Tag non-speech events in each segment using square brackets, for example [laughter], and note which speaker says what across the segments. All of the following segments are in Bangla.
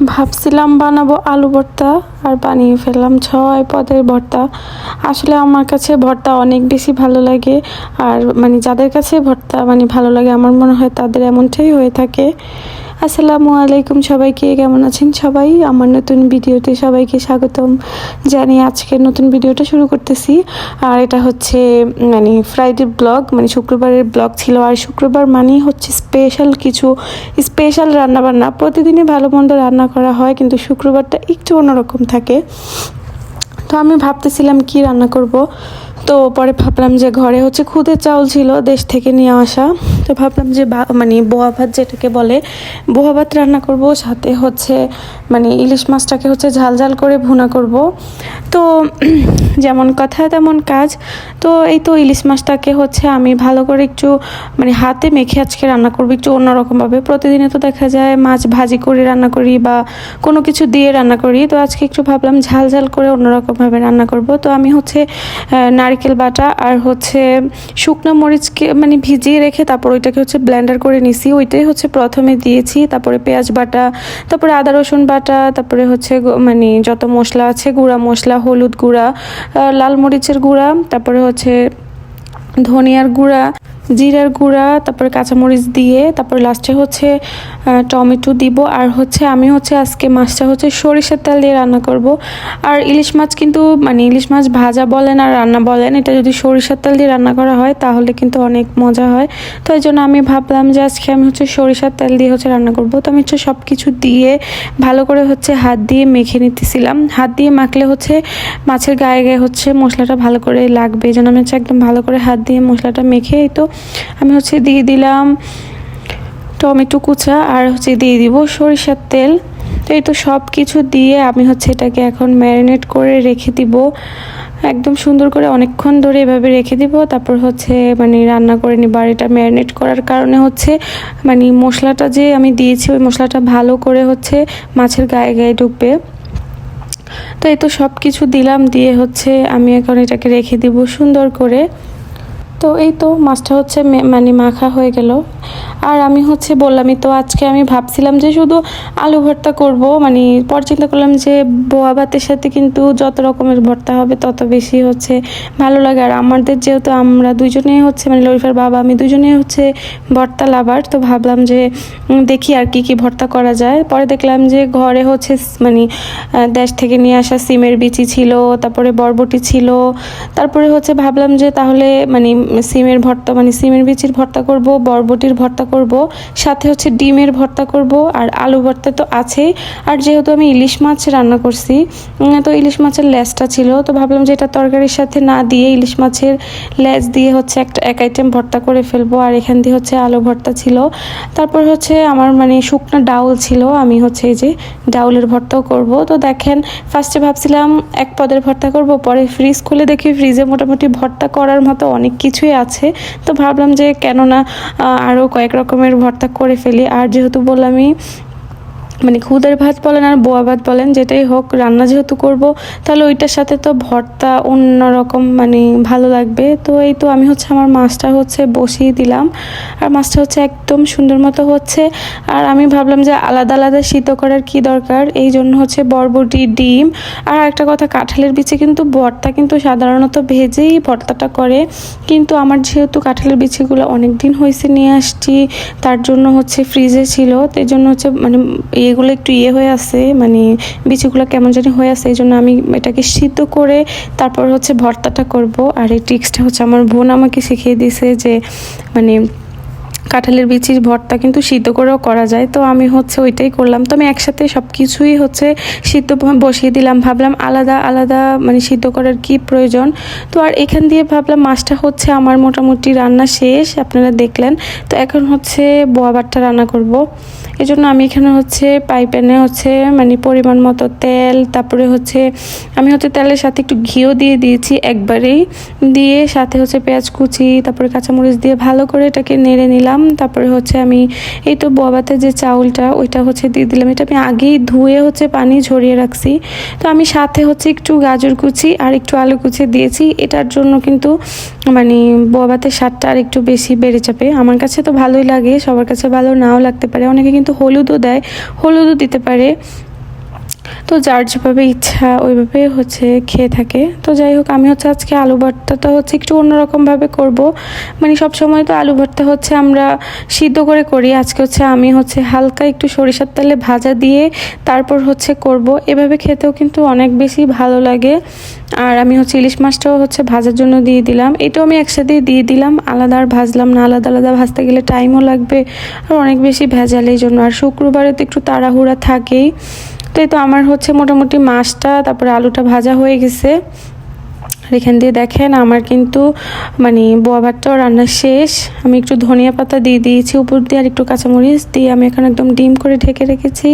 Speaker 1: ভাবছিলাম বানাবো আলু ভর্তা আর বানিয়ে ফেললাম ছয় পদের ভর্তা। আসলে আমার কাছে ভর্তা অনেক বেশি ভালো লাগে আর মানে যাদের কাছে ভর্তা মানে ভালো লাগে, আমার মনে হয় তাদের এমনটাই হয়ে থাকে। আসসালামু আলাইকুম সবাইকে, কেমন আছেন সবাই? আমার নতুন ভিডিওতে সবাইকে স্বাগতম। জানি আজকে নতুন ভিডিওটা শুরু করতেছি। আর এটা হচ্ছে মানে ফ্রাইডে ব্লগ মানে শুক্রবারের ব্লগ ছিল। আর শুক্রবার মানেই হচ্ছে স্পেশাল কিছু স্পেশাল রান্নাবান্না। প্রতিদিনই ভালো মন্দ রান্না করা হয়, কিন্তু শুক্রবারটা একটু অন্যরকম থাকে। তো আমি ভাবতেছিলাম কি রান্না করব? তো পরে ভাবলাম যে ঘরে হচ্ছে খুদের চাউল ছিল, দেশ থেকে নিয়ে আসা। তো ভাবলাম যে মানে বোয়া ভাত যেটাকে বলে, বোয়া ভাত রান্না করব, সাথে হচ্ছে মানে ইলিশ মাছটাকে হচ্ছে ঝাল ঝাল করে ভুনা করব। তো [clears throat] যেমন কথা, তেমন কাজ। তো এই তো ইলিশ মাছটাকে হচ্ছে আমি ভালো করে একটু মানে হাতে মেখে আজকে রান্না করব, একটু অন্যরকমভাবে। প্রতিদিনে তো দেখা যায় মাছ ভাজি করে রান্না করি বা কোনো কিছু দিয়ে রান্না করি। তো আজকে একটু ভাবলাম ঝাল ঝাল করে অন্যরকমভাবে রান্না করব। তো আমি হচ্ছে নারকেল বাটা আর হচ্ছে শুকনো মরিচকে মানে ভিজিয়ে রেখে তারপর ওইটাকে হচ্ছে ব্ল্যান্ডার করে নিছি। ওইটাই হচ্ছে প্রথমে দিয়েছি, তারপরে পেঁয়াজ বাটা, তারপরে আদা, রসুন বাটা, তারপরে হচ্ছে মানে যত মশলা আছে, গুঁড়া মশলা, হলুদ গুঁড়া লাল মরিচের গুঁড়া, তারপরে হচ্ছে ধনিয়ার গুঁড়া জিরার গুঁড়া, তারপর কাঁচামরিচ দিয়ে, তারপর লাস্টে হচ্ছে টমেটো দিব, আর হচ্ছে আমি হচ্ছে আজকে মাছটা হচ্ছে সরিষার তেল দিয়ে রান্না করব। আর ইলিশ মাছ কিন্তু মানে ইলিশ মাছ ভাজা বলেন আর রান্না বলেন, এটা যদি সরিষার তেল দিয়ে রান্না করা হয়, তাহলে কিন্তু অনেক মজা হয়। তো এই জন্য আমি ভাবলাম যে আজকে আমি হচ্ছে সরিষার তেল দিয়ে হচ্ছে রান্না করব। তো আমি হচ্ছে সব কিছু দিয়ে ভালো করে হচ্ছে হাত দিয়ে মেখে নিতেছিলাম। হাত দিয়ে মাখলে হচ্ছে মাছের গায়ে গায়ে হচ্ছে মশলাটা ভালো করে লাগবে যেন আমি হচ্ছে একদম ভালো করে হাত দিয়ে মশলাটা মেখে তো আমি হচ্ছে দিয়ে দিলাম টমেটো কুচা আর হচ্ছে দিয়ে দিব সরিষার তেল। তো এই তো সব কিছু দিয়ে আমি হচ্ছে এটাকে এখন ম্যারিনেট করে রেখে দিব। একদম সুন্দর করে অনেকক্ষণ ধরে এভাবে রেখে দিব। তারপর হচ্ছে মানে রান্না করে নিব। আর এটা ম্যারিনেট করার কারণে হচ্ছে মানে মশলাটা যে আমি দিয়েছি, ওই মশলাটা ভালো করে হচ্ছে মাছের গায়ে গায়ে ঢুকবে। তো এই তো সব কিছু দিলাম। দিয়ে হচ্ছে আমি এখন এটাকে রেখে দিব সুন্দর করে। তো এই তো মাছটা হচ্ছে মানে মাখা হয়ে গেল। আর আমি হচ্ছে বললামই তো, আজকে আমি ভাবছিলাম যে শুধু আলু ভর্তা করব মানে পর চিন্তা করলাম যে বোয়া ভাতের সাথে কিন্তু যত রকমের ভর্তা হবে তত বেশি হচ্ছে ভালো লাগে। আর আমাদের যেহেতু আমরা দুজনেই হচ্ছে মানে লরিফার বাবা, আমি দুজনেই হচ্ছে ভর্তা লাভার, তো ভাবলাম যে দেখি আর কি কি ভর্তা করা যায়। পরে দেখলাম যে ঘরে হচ্ছে মানে দেশ থেকে নিয়ে আসা সিমের বিচি ছিল, তারপরে বরবটি ছিল, তারপরে হচ্ছে ভাবলাম যে তাহলে মানে সিমের ভর্তা মানে সিমের বিচির ভর্তা করব, বরবটির ভর্তা করব, সাথে হচ্ছে ডিমের ভর্তা করব, আর আলু ভর্তা তো আছেই। আর যেহেতু আমি ইলিশ মাছ রান্না করছি তো ইলিশ মাছের লেজটা ছিল, তো ভাবলাম যে এটা তরকারির সাথে না দিয়ে ইলিশ মাছের লেজ দিয়ে হচ্ছে একটা এক আইটেম ভর্তা করে ফেলব। আর এখান দিয়ে হচ্ছে আলু ভর্তা ছিল। তারপর হচ্ছে আমার মানে শুকনো ডাউল ছিল, আমি হচ্ছে এই যে ডাউলের ভর্তাও করব। তো দেখেন ফার্স্টে ভাবছিলাম এক পদের ভর্তা করব, পরে ফ্রিজ খুলে দেখি ফ্রিজে মোটামুটি ভর্তা করার মতো অনেক কিছুই আছে। তো ভাবলাম যে কেননা আরও কয়েক রকমের ভর্তা করে ফেলি। আর যেহেতু বললামই মানে খুদের ভাত বলেন আর বোয়া ভাত বলেন, যেটাই হোক, রান্না যেহেতু করব, তাহলে ওইটার সাথে তো ভর্তা অন্যরকম মানে ভালো লাগবে। তো এই তো আমি হচ্ছে আমার মাছটা হচ্ছে বসিয়ে দিলাম। আর মাছটা হচ্ছে একদম সুন্দর মতো হচ্ছে। আর আমি ভাবলাম যে আলাদা আলাদা সিদ্ধ করার কি দরকার? এই জন্য হচ্ছে বরবটি, ডিম। আর একটা কথা, কাঁঠালের বিচে কিন্তু ভর্তা কিন্তু সাধারণত ভেজেই ভর্তাটা করে। কিন্তু আমার যেহেতু কাঁঠালের বিচিগুলো অনেক দিন হয়েছে নিয়ে আসছি, তার জন্য হচ্ছে ফ্রিজে ছিল। তো জন্য হচ্ছে মানে এগুলো একটু ইয়ে হয়ে আছে মানে বিচিগুলো কেমন জানি হয়ে আছে এই জন্য আমি এটাকে সিদ্ধ করে তারপর হচ্ছে ভর্তাটা করব। আর এই ট্রিক্সটা হচ্ছে আমার বোন আমাকে শিখিয়ে দিছে যে মানে কাঁঠালের বিচির ভর্তা কিন্তু সিদ্ধ করেও করা যায়, তো আমি হচ্ছে ওইটাই করলাম। তো আমি একসাথে সব কিছুই হচ্ছে সিদ্ধ বসিয়ে দিলাম, ভাবলাম আলাদা আলাদা মানে সিদ্ধ করার কি প্রয়োজন? তো আর এখান দিয়ে ভাবলাম মাছটা হচ্ছে আমার মোটামুটি রান্না শেষ, আপনারা দেখলেন। তো এখন হচ্ছে বোয়াবারটা রান্না করব। জন্য আমি এখানে হচ্ছে পাইপ্যানে হচ্ছে মানে পরিমাণ মতো তেল, তারপরে হচ্ছে আমি হচ্ছে তেলের সাথে একটু ঘিও দিয়ে দিয়েছি একবারেই। দিয়ে সাথে হচ্ছে পেঁয়াজ কুচি, তারপরে কাঁচামরিচ দিয়ে ভালো করে এটাকে নেড়ে নিলাম। তারপরে হচ্ছে আমি এই তো বাবাতে যে চাউলটা, ওইটা হচ্ছে দিয়ে দিলাম। এটা আমি আগেই ধুয়ে হচ্ছে পানি ঝরিয়ে রাখছি। তো আমি সাথে হচ্ছে একটু গাজর কুচি আর একটু আলু কুচি দিয়েছি। এটার জন্য কিন্তু মানে বাবাতে স্বাদটা আর একটু বেশি বেড়ে যাবে। আমার কাছে তো ভালোই লাগে, সবার কাছে ভালো নাও লাগতে পারে। অনেকে কিন্তু হলুদও দেয়, হলুদও দিতে পারে। তো যার যেভাবে ইচ্ছা ওইভাবে হচ্ছে খেয়ে থাকে। তো যাই হোক, আমি হচ্ছে আজকে আলু ভর্তাটা হচ্ছে একটু অন্যরকমভাবে করব। মানে সব সময় তো আলু ভর্তা হচ্ছে আমরা সিদ্ধ করে করি। আজকে হচ্ছে আমি হচ্ছে হালকা একটু সরিষার তেলে ভাজা দিয়ে তারপর হচ্ছে করব। এভাবে খেতেও কিন্তু অনেক বেশি ভালো লাগে। আর আমি হচ্ছে ইলিশ মাছটাও হচ্ছে ভাজার জন্য দিয়ে দিলাম। এটাও আমি একসাথে দিয়ে দিলাম। আলাদা আর ভাজলাম না। আলাদা আলাদা ভাজতে গেলে টাইমও লাগবে। আর অনেক বেশি ভেজাল এই জন্য আর শুক্রবারে তো একটু তাড়াহুড়া থাকেই। তো এই তো আমার হচ্ছে মোটামুটি মাছটা, তারপরে আলুটা ভাজা হয়ে গেছে। এখান দিয়ে দেখেন আমার কিন্তু মানে বোয়া ভাতটাও রান্না শেষ। আমি একটু ধনিয়া পাতা দিয়ে দিয়েছি উপর দিয়ে আর একটু কাঁচামরিচ দিয়ে আমি এখন একদম ডিম করে ঢেকে রেখেছি।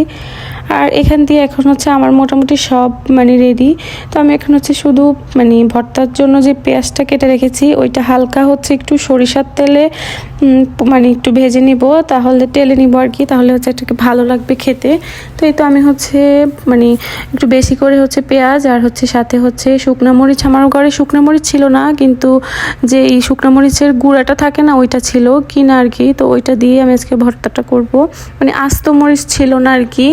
Speaker 1: আর এখান দিয়ে এখন হচ্ছে আমার মোটামুটি সব মানে রেডি তো আমি এখন হচ্ছে শুধু মানে ভর্তার জন্য যে পেঁয়াজটা কেটে রেখেছি, ওইটা হালকা হচ্ছে একটু সরিষার তেলে মানে একটু ভেজে নিব, তাহলে তেলে নিব আর কি, তাহলে হচ্ছে এটাকে ভালো লাগবে খেতে। তো এই তো আমি হচ্ছে মানে একটু বেশি করে হচ্ছে পেঁয়াজ আর হচ্ছে সাথে হচ্ছে শুকনো মরিচ। আমার ঘরে শুকনো মরিচ ছিল না, কিন্তু যে এই শুকনো মরিচের গুঁড়াটা থাকে না, ওইটা ছিল কিনা আর কি, তো ওইটা দিয়ে আমি আজকে ভর্তাটা করব। মানে আস্ত মরিচ ছিল না আর কি।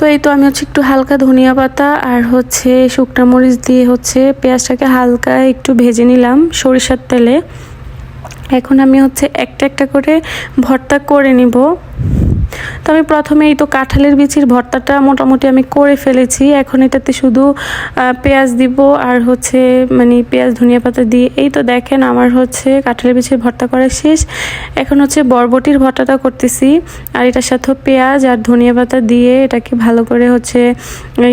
Speaker 1: তো এই তো আমি হচ্ছে একটু হালকা ধনিয়া পাতা আর হচ্ছে শুকনা মরিচ দিয়ে হচ্ছে পেঁয়াজটাকে হালকা একটু ভেজে নিলাম সরিষার তেলে। এখন আমি হচ্ছে একটা একটা করে ভর্তা করে নিব। তো আমি প্রথমে এই তো কাঁঠালের বিচির ভর্তাটা মোটামুটি আমি করে ফেলেছি। এখন এটাতে শুধু পেঁয়াজ দিব আর হচ্ছে মানে পেঁয়াজ, ধনিয়া পাতা দিয়ে। এই তো দেখেন আমার হচ্ছে কাঁঠালের বিচির ভর্তা করা শেষ। এখন হচ্ছে বরবটির ভর্তাটা করতেছি। আর এটার সাথে পেঁয়াজ আর ধনিয়া পাতা দিয়ে এটাকে ভালো করে হচ্ছে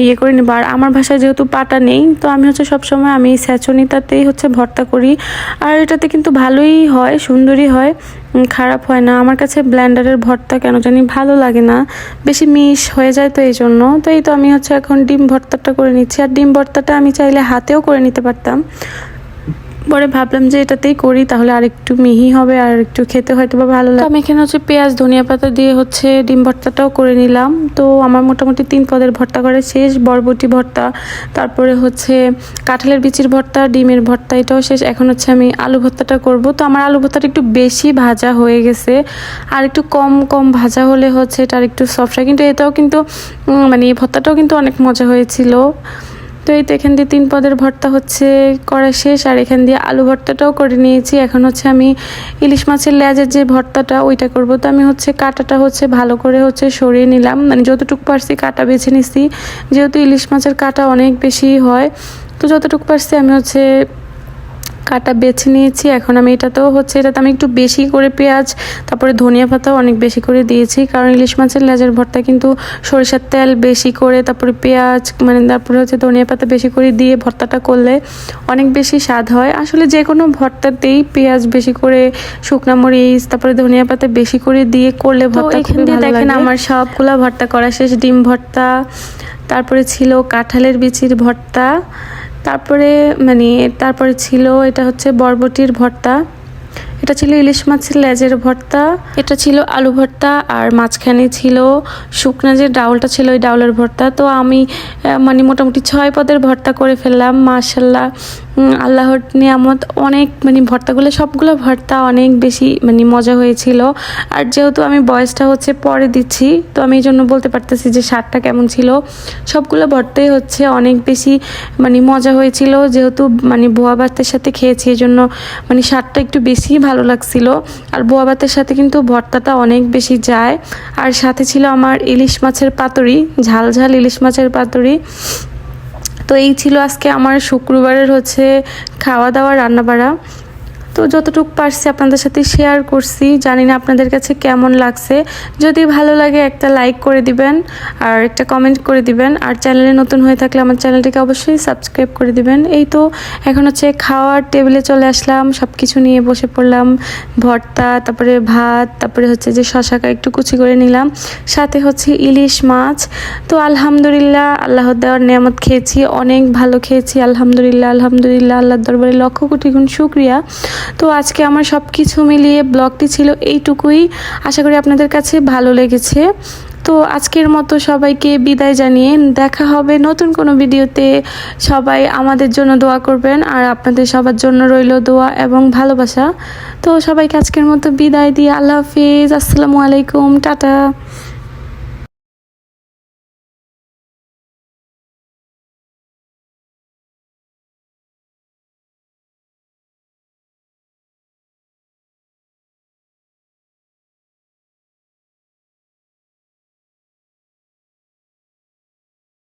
Speaker 1: ইয়ে করে নেব। আর আমার ভাষায় যেহেতু পাটা নেই, তো আমি হচ্ছে সবসময় আমি স্যাচনিতাতেই হচ্ছে ভর্তা করি। আর এটাতে কিন্তু ভালোই হয়, সুন্দরই হয়। খারাপ হয় না। আমার কাছে ব্ল্যান্ডারের ভর্তা কেন জানি ভালো লাগে না। বেশি মিশ হয়ে যায় তো এই জন্য তো এই তো আমি হচ্ছে এখন ডিম ভর্তাটা করে নিচ্ছি। আর ডিম ভর্তাটা আমি চাইলে হাতেও করে নিতে পারতাম। পরে ভাবলাম যে এটাতেই করি, তাহলে আর একটু মিহি হবে আর একটু খেতে হয়তো বা ভালো লাগে। আমি এখানে হচ্ছে পেঁয়াজ, ধনিয়া পাতা দিয়ে হচ্ছে ডিম ভর্তাটাও করে নিলাম। তো আমার মোটামুটি তিন পদের ভর্তা করে শেষ, বরবটি ভর্তা, তারপরে হচ্ছে কাঁঠালের বিচির ভর্তা, ডিমের ভর্তা, এটাও শেষ। এখন হচ্ছে আমি আলু ভর্তাটা করব। তো আমার আলু ভর্তাটা একটু বেশি ভাজা হয়ে গেছে। আর একটু কম কম ভাজা হলে হচ্ছে এটা আর একটু সফট হয়। কিন্তু এটাও কিন্তু মানে এই ভর্তাটাও কিন্তু অনেক মজা হয়েছিল। তো এই তো এখান দিয়ে তিন পদের ভর্তা হচ্ছে করা শেষ, আর এখান দিয়ে আলু ভর্তাটাও করে নিয়েছি। এখন হচ্ছে আমি ইলিশ মাছের লেজের যে ভর্তাটা, ওইটা করব। তো আমি হচ্ছে কাটাটা হচ্ছে ভালো করে হচ্ছে সরিয়ে নিলাম। মানে যতটুকু পারছি কাটা বেছে নিছি। যেহেতু ইলিশ মাছের কাটা অনেক বেশি হয়, তো যতটুকু পারছি আমি হচ্ছে কাটা বেছে নিয়েছি। এখন আমি এটাতেও হচ্ছে এটাতে আমি একটু বেশি করে পেঁয়াজ তারপরে ধনিয়া পাতাও অনেক বেশি করে দিয়েছি। কারণ ইলিশ মাছের লেজের ভর্তা কিন্তু সরিষার তেল বেশি করে তারপরে পেঁয়াজ মানে তারপরে হচ্ছে ধনিয়া পাতা বেশি করে দিয়ে ভর্তাটা করলে অনেক বেশি স্বাদ হয়। আসলে যে কোনো ভর্তাতেই পেঁয়াজ বেশি করে শুকনা মরিচ তারপরে ধনিয়া পাতা বেশি করে দিয়ে করলে ভর্তা খুবই ভালো দেখেন আমার সবগুলা ভর্তা করা শেষ। ডিম ভর্তা তারপরে ছিল কাঁঠালের বিচির ভর্তা তারপরে মানে তারপরে ছিল, এটা হচ্ছে বরবটির ভর্তা। এটা ছিল ইলিশ মাছের লেজের ভর্তা, এটা ছিল আলু ভর্তা, আর মাঝখানে ছিল শুকনা যে ডাউলটা ছিল, ওই ডাউলের ভর্তা। তো আমি মানে মোটামুটি ছয় পদের ভর্তা করে ফেললাম, মাশাল্লাহ। আল্লাহর নিয়ামত অনেক মানে ভর্তাগুলো, সবগুলো ভর্তা অনেক বেশি মানে মজা হয়েছিল। আর যেহেতু আমি বয়সটা হচ্ছে পরে দিচ্ছি, তো আমি এই জন্য বলতে পারতেছি যে স্বাদটা কেমন ছিল। সবগুলো ভর্তাই হচ্ছে অনেক বেশি মানে মজা হয়েছিল। যেহেতু মানে বোয়া ভাতের সাথে খেয়েছি, এই জন্য মানে স্বাদটা একটু বেশি ভালো লাগছিল। আর বোয়া ভাতের সাথে কিন্তু ভর্তাটা অনেক বেশি যায়। আর সাথে ছিল আমার ইলিশ মাছের পাতুরি, ঝাল ঝাল ইলিশ মাছের পাতুরি। তো এই ছিল আজকে আমার শুক্রবারের হচ্ছে খাওয়া দাওয়া রান্না বাড়া তো যতটুকু পারছি আপনাদের সাথে শেয়ার করছি। জানি না আপনাদের কাছে কেমন লাগছে। যদি ভালো লাগে একটা লাইক করে দিবেন আর একটা কমেন্ট করে দিবেন। আর চ্যানেলে নতুন হয়ে থাকলে আমার চ্যানেলটিকে অবশ্যই সাবস্ক্রাইব করে দিবেন। এই তো এখন হচ্ছে খাওয়ার টেবিলে চলে আসলাম। সব কিছু নিয়ে বসে পড়লাম। ভর্তা, তারপরে ভাত, তারপরে হচ্ছে যে শশাকা একটু কুচি করে নিলাম। সাথে হচ্ছে ইলিশ মাছ। তো আলহামদুলিল্লাহ আল্লাহ দেওয়ার নিয়ামত খেয়েছি। অনেক ভালো খেয়েছি। আলহামদুলিল্লাহ আলহামদুলিল্লাহ, আল্লাহর দরবারে লক্ষ কোটি গুণ শুক্রিয়া। তো আজকে আমার সব কিছু মিলিয়ে ব্লগটি ছিল এইটুকুই। আশা করি আপনাদের কাছে ভালো লেগেছে। তো আজকের মতো সবাইকে বিদায় জানিয়ে দেখা হবে নতুন কোনো ভিডিওতে। সবাই আমাদের জন্য দোয়া করবেন আর আপনাদের সবার জন্য রইল দোয়া এবং ভালোবাসা। তো সবাইকে আজকের মতো বিদায় দিয়ে আল্লাহ হাফিজ। আসসালামু আলাইকুম। টাটা।